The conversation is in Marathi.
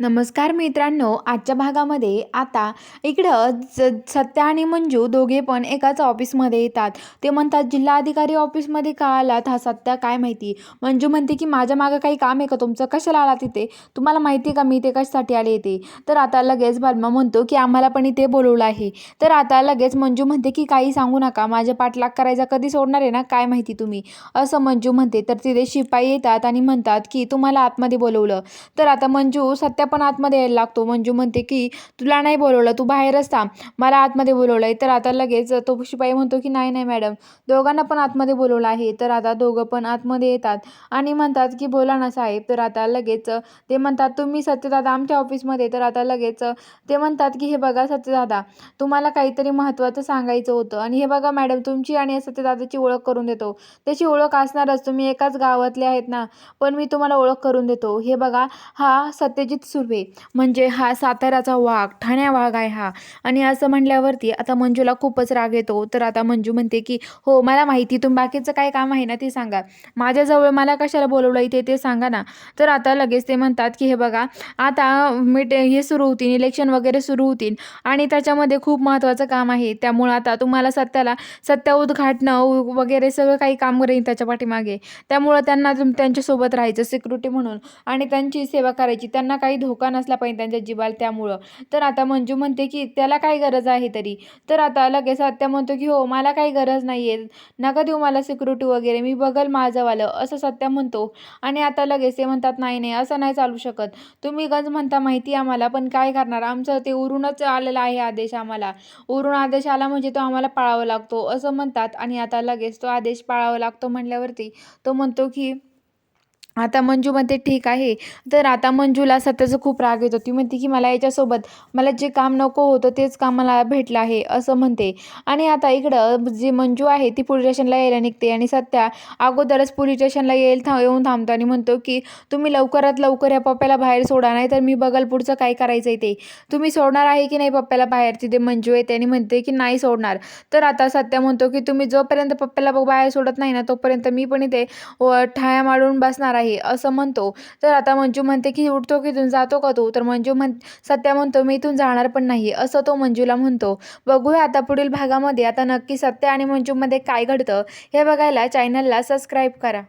नमस्कार मित्रांनो आजच्या भागामध्ये आता इकडं ज सत्या आणि मंजू दोघे पण एकाच ऑफिसमध्ये येतात. ते म्हणतात जिल्हाधिकारी ऑफिसमध्ये का आलात? हा सत्या काय माहिती? मंजू म्हणते की माझ्या मागं काही काम आहे का? तुमचं कशाला आला तिथे तुम्हाला माहिती आहे का? मी इथे कशासाठी आले येते तर आता लगेच बलमा म्हणतो की आम्हाला पण इथे बोलवलं आहे. तर आता लगेच मंजू म्हणते की काही सांगू नका. माझ्या पाठलाग करायचा कधी सोडणार आहे ना? काय माहिती तुम्ही? असं मंजू म्हणते. तर तिथे शिपाई येतात आणि म्हणतात की तुम्हाला आतमध्ये बोलवलं. तर आता मंजू सत्या पण आतमध्ये यायला लागतो. मंजू म्हणते की तुला नाही बोलवलं तू बाहेरच थांब. मला आतमध्ये बोलवलं आहे तर आता लगेच तो शिपाई म्हणतो की नाही नाही मॅडम. दोघांना पण आतमध्ये बोलवलं आहे. तर आता दोघं पण आतमध्ये येतात आणि म्हणतात की बोला ना साहेब. तर आता लगेच ते म्हणतात तुम्ही सत्यदादा आमच्या ऑफिसमध्ये. तर आता लगेच ते म्हणतात की हे बघा सत्यदादा तुम्हाला काहीतरी महत्त्वाचं सांगायचं होतं आणि हे बघा मॅडम तुमची आणि सत्यदादाची ओळख करून देतो. त्याची ओळख असणारच तुम्ही एकाच गावातले आहेत ना पण मी तुम्हाला ओळख करून देतो. हे बघा हा सत्यजित सुर्वे. म्हणजे हा साताऱ्याचा वाघ ठाण्या वाघ आहे हा. आणि असं म्हणल्यावरती आता मंजूला खूपच राग येतो. तर आता मंजू म्हणते की हो मला माहिती तुम्ही बाकीचं काय काम आहे ना ते सांगा. माझ्याजवळ मला कशाला बोलवलं इथे ते सांगा ना. तर आता लगेच ते म्हणतात की हे बघा आता मीट हे सुरू होतील इलेक्शन वगैरे सुरू होतील आणि त्याच्यामध्ये खूप महत्त्वाचं काम आहे. त्यामुळं आता तुम्हाला सत्याला सत्या उद्घाटनं उ- वगैरे सगळं काही काम राहील त्याच्या पाठीमागे. त्यामुळं त्यांना तुम- त्यांच्यासोबत राहायचं सिक्युरिटी म्हणून. आणि त्यांची सेवा करायची. त्यांना काही धोका नसला पाहिजे त्यांच्या जीवाला त्यामुळं. तर आता मंजू म्हणते की त्याला काय गरज आहे तरी? तर आता लगेच सत्या म्हणतो की हो मला काही गरज नाही आहे नका देऊ मला सिक्युरिटी वगैरे मी बघल माझंवालं असं सत्या म्हणतो. आणि आता लगेच ते म्हणतात नाही नाही असं नाही चालू शकत. तुम्ही गंज म्हणता माहिती आम्हाला पण काय करणार? आमचं ते उरूनच आलेला आहे आदेश आम्हाला. उरून आदेश आला म्हणजे तो आम्हाला पाळावा लागतो असं म्हणतात. आणि आता लगेच तो आदेश पाळावा लागतो म्हणल्यावरती तो म्हणतो की आता मंजू म्हणते ठीक आहे. तर आता मंजूला सत्याचं खूप राग येतो. ती म्हणते की मला याच्यासोबत मला जे काम नको होतं तेच काम मला भेटलं आहे असं म्हणते. आणि आता इकडं जी मंजू आहे ती पोलीस स्टेशनला यायला निघते आणि सत्या अगोदरच पोलीस स्टेशनला येईल था येऊन थांबतो आणि म्हणतो की तुम्ही लवकरात लवकर या पप्प्याला बाहेर सोडा नाही तर मी बघल पुढचं काय करायचं आहे ते. तुम्ही सोडणार आहे की नाही पप्प्याला बाहेर? तिथे मंजू येते आणि म्हणते की नाही सोडणार. तर आता सत्या म्हणतो की तुम्ही जोपर्यंत पप्प्याला बाहेर सोडत नाही ना तोपर्यंत मी पण इथे व ठाया मारून बसणार आहे. आहे असं म्हणतो. तर आता मंजू म्हणते की उठतो की इथून जातो का तू? तर मंजू म्हण सत्या म्हणतो मी इथून जाणार पण नाही. असं तो मंजूला म्हणतो. बघूया आता पुढील भागामध्ये आता नक्की सत्या आणि मंजूमध्ये काय घडतं हे बघायला चॅनलला सबस्क्राईब करा.